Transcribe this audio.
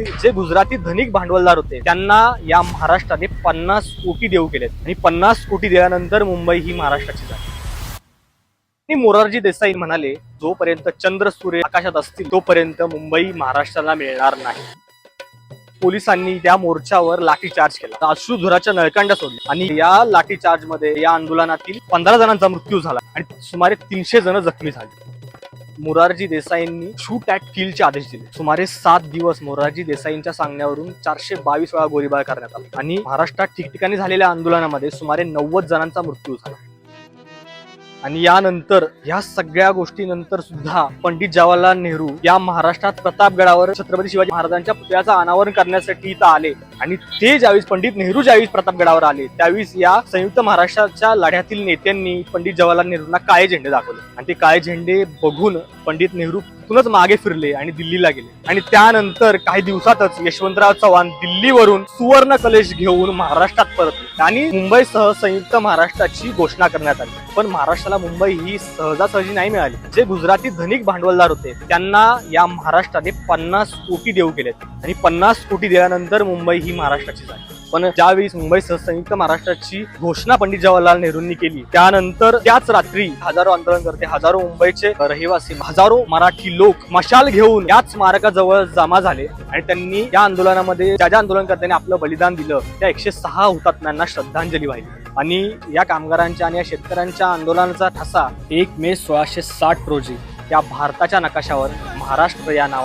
जे गुजराती धनिक भांडवलदार होते त्यांना या महाराष्ट्राने पन्नास कोटी देऊ केलेत. आणि पन्नास कोटी दिल्यानंतर मुंबई ही महाराष्ट्राची झाली. आणि मोरारजी देसाई म्हणाले जोपर्यंत चंद्र सूर्य आकाशात असतील तोपर्यंत मुंबई महाराष्ट्राला मिळणार नाही. पोलिसांनी त्या मोर्चावर लाठीचार्ज केला. अश्रुधुराच्या नळकांड्या सोडल्या. आणि या लाठीचार्जमध्ये या आंदोलनातील पंधरा जणांचा मृत्यू झाला. आणि सुमारे तीनशे जण जखमी झाले. मोरारजी देसाईंनी शूट ॲट किलचे आदेश दिले. सुमारे सात दिवस मोरारजी देसाईंच्या सांगण्यावरून चारशे बावीस वेळा गोळीबार करण्यात आला. आणि महाराष्ट्रात ठिकठिकाणी झालेल्या आंदोलनामध्ये सुमारे नव्वद जणांचा मृत्यू झाला. आणि यानंतर या सगळ्या गोष्टीनंतर सुद्धा पंडित जवाहरलाल नेहरू या महाराष्ट्रात प्रतापगडावर छत्रपती शिवाजी महाराजांच्या पुतळ्याचं अनावरण करण्यासाठी इथं आले. आणि ते ज्यावेळेस पंडित नेहरू ज्यावेळेस प्रतापगडावर आले त्यावेळेस या संयुक्त महाराष्ट्राच्या लढ्यातील नेत्यांनी पंडित जवाहरलाल नेहरूंना काळे झेंडे दाखवले. आणि ते काळे झेंडे बघून पंडित नेहरू तिथूनच मागे फिरले आणि दिल्लीला गेले. आणि त्यानंतर काही दिवसातच यशवंतराव चव्हाण दिल्लीवरून सुवर्ण कलेश घेऊन महाराष्ट्रात परतले. आणि मुंबईसह संयुक्त महाराष्ट्राची घोषणा करण्यात आली. पण महाराष्ट्राला मुंबई ही सहजासहजी नाही मिळाली. जे गुजराती धनिक भांडवलदार होते त्यांना या महाराष्ट्राने पन्नास कोटी देऊ केले. आणि पन्नास कोटी दिल्यानंतर मुंबई ही महाराष्ट्राची झाली. पण ज्यावेळी मुंबईसह संयुक्त महाराष्ट्राची घोषणा पंडित जवाहरलाल नेहरूंनी केली त्यानंतर त्याच रात्री हजारो आंदोलनकर्ते हजारो मुंबईचे रहिवासी हजारो मराठी लोक मशाल घेऊन याच स्मारकाजवळ जमा झाले आणि त्यांनी या आंदोलनामध्ये ज्या ज्या आंदोलनकर्त्यांनी आपलं बलिदान दिलं त्या एकशे सहा हुतात्म्यांना श्रद्धांजली वाहिली. आणि या कामगारांच्या आणि या शेतकऱ्यांच्या आंदोलनाचा ठसा एक मे सोळाशे साठ रोजी या भारताच्या नकाशावर महाराष्ट्र या नावाने